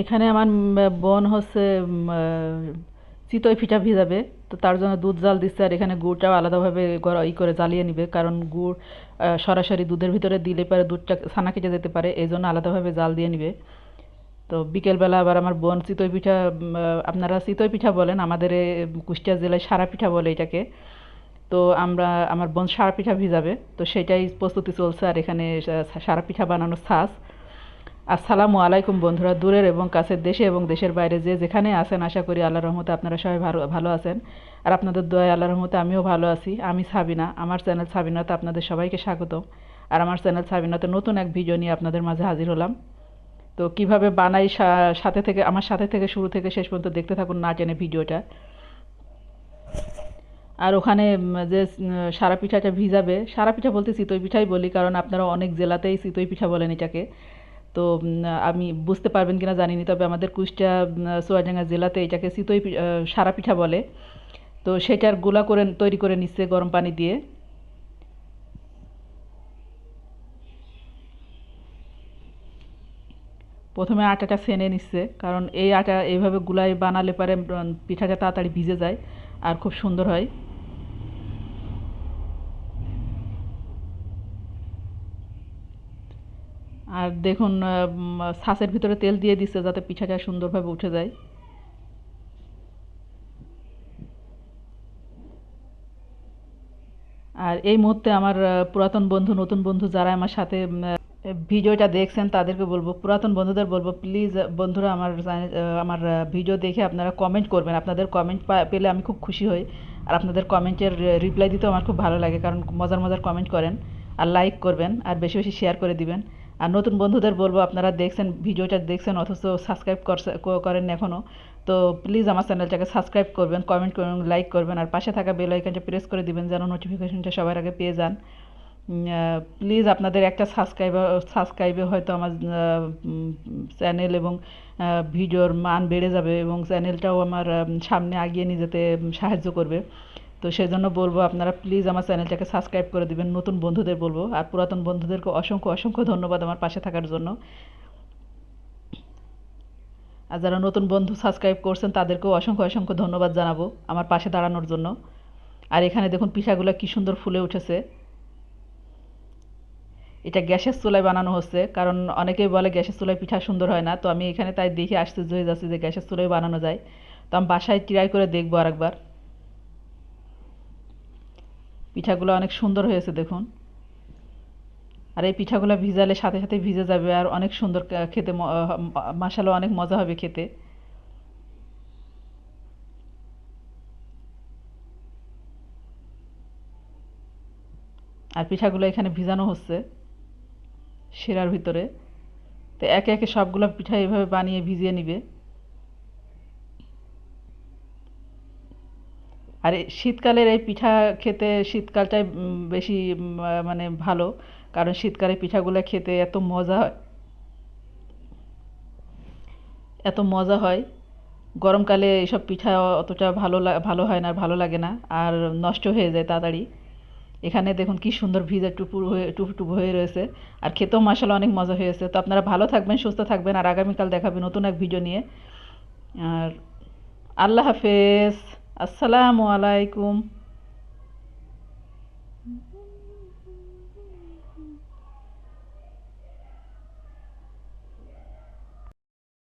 এখানে আমার বোন হচ্ছে চিতই পিঠা ভিজাবে, তো তার জন্য দুধ জাল দিচ্ছে আর এখানে গুড়টাও আলাদাভাবে ই করে জ্বালিয়ে নিবে, কারণ গুড় সরাসরি দুধের ভিতরে দিলে পরে দুধটা ছানা কেটে যেতে পারে, এই জন্য আলাদাভাবে জাল দিয়ে নিবে। তো বিকেলবেলা আবার আমার বোন চিতই পিঠা আপনারা চিতই পিঠা বলেন, আমাদের কুষ্টিয়া জেলায় সারা পিঠা বলে এটাকে। তো আমরা, আমার বোন সারা পিঠা ভিজাবে, তো সেটাই প্রস্তুতি চলছে আর এখানে সারা পিঠা বানানোর ছাঁচ আসসালামু আলাইকুম বন্ধুরা, দূরের এবং কাছের দেশে এবং দেশের বাইরে যে যেখানে আছেন, আশা করি আল্লাহর রহমতে আপনারা সবাই ভালো ভালো আছেন। আর আপনাদের দোয়ায় আল্লাহর রহমতে আমিও ভালো আছি। আমি সাবিনা, আমার চ্যানেল সাবিনাতে আপনাদের সবাইকে স্বাগতম। আর আমার চ্যানেল সাবিনাতে নতুন এক ভিডিও নিয়ে আপনাদের মাঝে হাজির হলাম। তো কীভাবে বানাই সাথে থেকে, আমার সাথে থেকে শুরু থেকে শেষ পর্যন্ত দেখতে থাকুন, না জেনে ভিডিওটা। আর ওখানে যে সারা পিঠাটা ভিজাবে, সারা পিঠা বলতে চিতই পিঠাই বলি, কারণ আপনারা অনেক জেলাতেই চিতই পিঠা বলেন এটাকে। তো আমি বুঝতে পারবেন কিনা জানি না তবে আমাদের কুষ্টিয়া উম, চুয়াডাঙ্গা জেলাতে এটাকে চিতই পি- সারা পিঠা বলে। তো সেটার গোলা করে তৈরি করে নিচ্ছে গরম পানি দিয়ে। প্রথমে আটাটা সেনে নিচ্ছে কারণ এই আটা এইভাবে গুলাই বানালে পরে পিঠাটা তাড়াতাড়ি ভিজে যায় আর খুব সুন্দর হয়। আর দেখুন ছাঁচের ভিতরে তেল দিয়ে দিচ্ছে যাতে পিঠাটা সুন্দরভাবে উঠে যায়। আর এই মুহূর্তে আমার পুরাতন বন্ধু, নতুন বন্ধু যারা আমার সাথে ভিডিওটা দেখছেন, তাদেরকে বলব, পুরাতন বন্ধুদের বলব প্লিজ বন্ধুরা আমার আমার ভিডিও দেখে আপনারা কমেন্ট করবেন। আপনাদের কমেন্ট পেলে আমি খুব খুশি হই। আর আপনাদের কমেন্টের রিপ্লাই দিতেও আমার খুব ভালো লাগে, কারণ মজার মজার কমেন্ট করেন। আর লাইক করবেন, আর বেশি বেশি শেয়ার করে দিবেন। আর নতুন বন্ধুদের বলব, আপনারা দেখছেন, ভিডিওটা দেখছেন, অথচ সাবস্ক্রাইব করেন এখনও তো প্লিজ আমার চ্যানেলটাকে সাবস্ক্রাইব করবেন কমেন্ট করবেন লাইক করবেন, আর পাশে থাকা বেল আইকনটা প্রেস করে দিবেন, যেন নোটিফিকেশনটা সবার আগে পেয়ে যান। প্লিজ আপনাদের একটা সাবস্ক্রাইব সাবস্ক্রাইবে হয়তো আমার চ্যানেল এবং ভিডিওর মান বেড়ে যাবে, এবং চ্যানেলটাও আমার সামনে আগিয়ে নিয়ে যেতে সাহায্য করবে। তো সেই জন্য বলব আপনারা প্লিজ আমার চ্যানেলটাকে সাবস্ক্রাইব করে দিবেন, নতুন বন্ধুদের বলব। আর পুরাতন বন্ধুদেরকে অসংখ্য অসংখ্য ধন্যবাদ আমার পাশে থাকার জন্য। আর যারা নতুন বন্ধু সাবস্ক্রাইব করছেন, তাদেরকেও অসংখ্য অসংখ্য ধন্যবাদ জানাব আমার পাশে দাঁড়ানোর জন্য। আর এখানে দেখুন পিঠাগুলো কি সুন্দর ফুলে উঠেছে। এটা গ্যাসের চুলায় বানানো হচ্ছে, কারণ অনেকেই বলে গ্যাসের চুলায় পিঠা সুন্দর হয় না। তো আমি এখানে তাই দেখে আশ্চর্য হয়ে যাচ্ছি যে গ্যাসের চুলায় বানানো যায়। তো আমি বাসায় ট্রাই করে দেখব আরেকবার। পিঠাগুলো অনেক সুন্দর হয়েছে, দেখুন। আর এই পিঠাগুলো ভিজালে সাথে সাথে ভিজে যাবে আর অনেক সুন্দর খেতে মাসালো অনেক মজা হবে খেতে। আর পিঠাগুলো এখানে ভিজানো হচ্ছে শিরার ভিতরে। তো একে একে সবগুলো পিঠা এভাবে বানিয়ে ভিজিয়ে নিবে। আর শীতকালের এই পিঠা খেতে শীতকালটাই বেশি মানে ভালো, কারণ শীতকালে পিঠাগুলো খেতে এত মজা হয়। এত মজা হয়। গরমকালে এইসব পিঠা অতটা ভালো ভালো হয় না, ভালো লাগে না, আর নষ্ট হয়ে যায় তাড়াতাড়ি। এখানে দেখুন কি সুন্দর ভিজে টুপুর হয়ে, টুপু টুপু হয়ে রয়েছে, আর খেতেও মশালা অনেক মজা হয়েছে। তো আপনারা ভালো থাকবেন, সুস্থ থাকবেন, আর আগামীকাল দেখাবে নতুন এক ভিডিও নিয়ে। আর আল্লাহ হাফেজ। السلام عليكم.